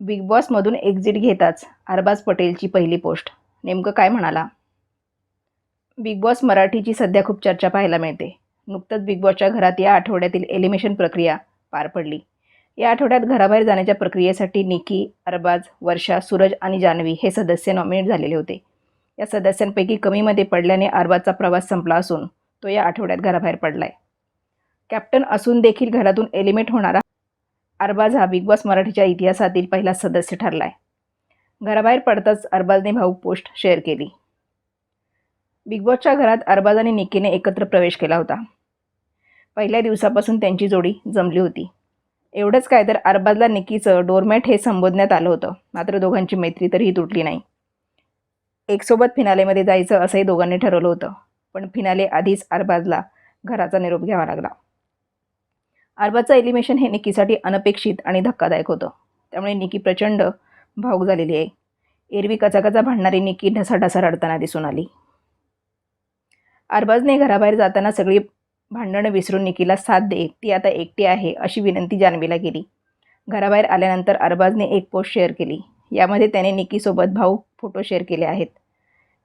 Big बॉसमधून exit घेताच अरबाज पटेलची पहिली post नेमकं काय म्हणाला? बिग बॉस मराठीची सध्या खूप चर्चा पाहायला मिळते. नुकतंच बिग बॉसच्या घरात या आठवड्यातील एलिमिनेशन प्रक्रिया पार पडली. या आठवड्यात घराबाहेर जाण्याच्या प्रक्रियेसाठी निकी अरबाज वर्षा सूरज आणि जान्हवी हे सदस्य नॉमिनेट झालेले होते. या सदस्यांपैकी कमीमध्ये पडल्याने अरबाजचा प्रवास संपला असून तो या आठवड्यात घराबाहेर पडला आहे कॅप्टन असून देखील घरातून एलिमेट होणारा अरबाज हा बिग बॉस मराठीच्या इतिहासातील पहिला सदस्य ठरलाय. घराबाहेर पडताच अरबाजने भाऊक पोस्ट शेअर केली. बिग बॉसच्या घरात अरबाज आणि निकीने एकत्र प्रवेश केला होता. पहिल्या दिवसापासून त्यांची जोडी जमली होती. एवढंच काय तर अरबाजला निकीचं डोरमॅट हे संबोधण्यात आलं होतं. मात्र दोघांची मैत्री तरीही तुटली नाही. एकसोबत फिनालेमध्ये जायचं असंही दोघांनी ठरवलं होतं. पण फिनाले आधीच अरबाजला घराचा निरोप घ्यावा लागला. अरबाजचं एलिमिनेशन हे निकीसाठी अनपेक्षित आणि धक्कादायक होतं. त्यामुळे निकी प्रचंड भाऊक झालेली आहे. एरवी कचाकचा भांडणारी निकी ढसाढसा रडताना दिसून आली. अरबाजने घराबाहेर जाताना सगळी भांडणं विसरून निकीला साथ दे ती आता एकटी आहे अशी विनंती जान्हवीला केली. घराबाहेर आल्यानंतर अरबाजने एक पोस्ट शेअर केली. यामध्ये त्याने निकीसोबत भाऊक फोटो शेअर केले आहेत.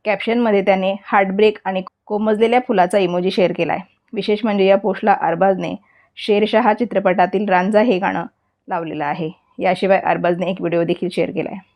कॅप्शनमध्ये त्याने हार्टब्रेक आणि कोमजलेल्या फुलाचा इमोजी शेअर केला आहे विशेष म्हणजे या पोस्टला अरबाजने शेरशहा चित्रपटातील रांझा हे गाणं लावलेलं आहे. याशिवाय अरबाजने एक व्हिडिओ देखील शेअर केला आहे